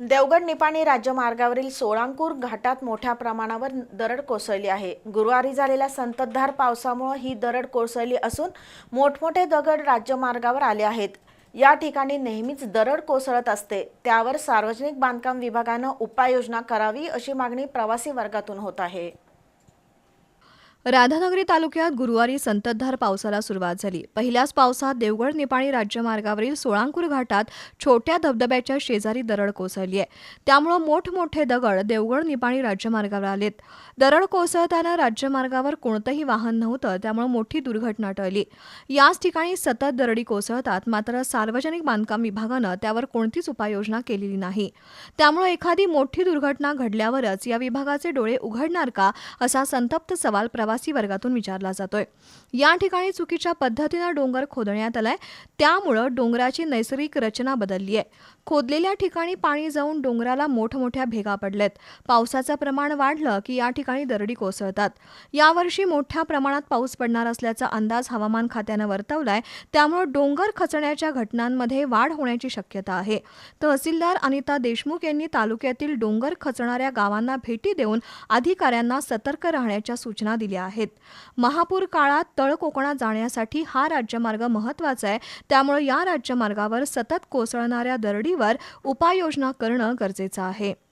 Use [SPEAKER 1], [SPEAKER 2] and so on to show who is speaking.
[SPEAKER 1] देवगड निपाणी राज्यमार्गावरील सोळांकूर घाटात मोठ्या प्रमाणावर दरड कोसळली आहे. गुरुवारी झालेल्या संततधार पावसामुळे ही दरड कोसळली असून मोठमोठे दगड राज्यमार्गावर आले आहेत. या ठिकाणी नेहमीच दरड कोसळत असते. त्यावर सार्वजनिक बांधकाम विभागानं उपाययोजना करावी अशी मागणी प्रवासी वर्गातून होत आहे.
[SPEAKER 2] राधानगरी तालुक्यात गुरुवारी संततधार पावसाला सुरुवात झाली. पहिल्याच पावसात देवगड निपाणी राज्यमार्गावरील सोळांकूर घाटात छोट्या धबधब्याच्या शेजारी दरड कोसळली आहे. त्यामुळं मोठमोठे दगड देवगड निपाणी राज्यमार्गावर आलेत. दरड कोसळताना राज्यमार्गावर कोणतंही वाहन नव्हतं त्यामुळे मोठी दुर्घटना टळली. याच ठिकाणी सतत दरडी कोसळतात मात्र सार्वजनिक बांधकाम विभागानं त्यावर कोणतीच उपाययोजना केलेली नाही. त्यामुळे एखादी मोठी दुर्घटना घडल्यावरच या विभागाचे डोळे उघडणार का असा संतप्त सवाल प्रवासी वर्गातून विचारला जातोय. या ठिकाणी चुकीच्या पद्धतीनं डोंगर खोदण्यात आलाय. त्यामुळं डोंगराची नैसर्गिक रचना बदलली आहे. खोदलेल्या ठिकाणी पाणी जाऊन डोंगराला मोठमोठ्या भेगा पडल्यात पावसाचं प्रमाण वाढलं की या ठिकाणी दरडी कोसळतात. यावर्षी मोठ्या प्रमाणात पाऊस पडणार असल्याचा अंदाज हवामान खात्यानं वर्तवलाय. त्यामुळे डोंगर खचण्याच्या घटनांमध्ये वाढ होण्याची शक्यता आहे. तहसीलदार अनिता देशमुख यांनी तालुक्यातील डोंगर खचणाऱ्या गावांना भेटी देऊन अधिकाऱ्यांना सतर्क राहण्याच्या सूचना दिल्या आहेत. महापूर काळात तळ कोकणात जाण्यासाठी हा राज्यमार्ग महत्त्वाचा आहे. त्यामुळे या राज्यमार्गावर सतत कोसळणाऱ्या दरडीवर उपाययोजना करणं गरजेचं आहे.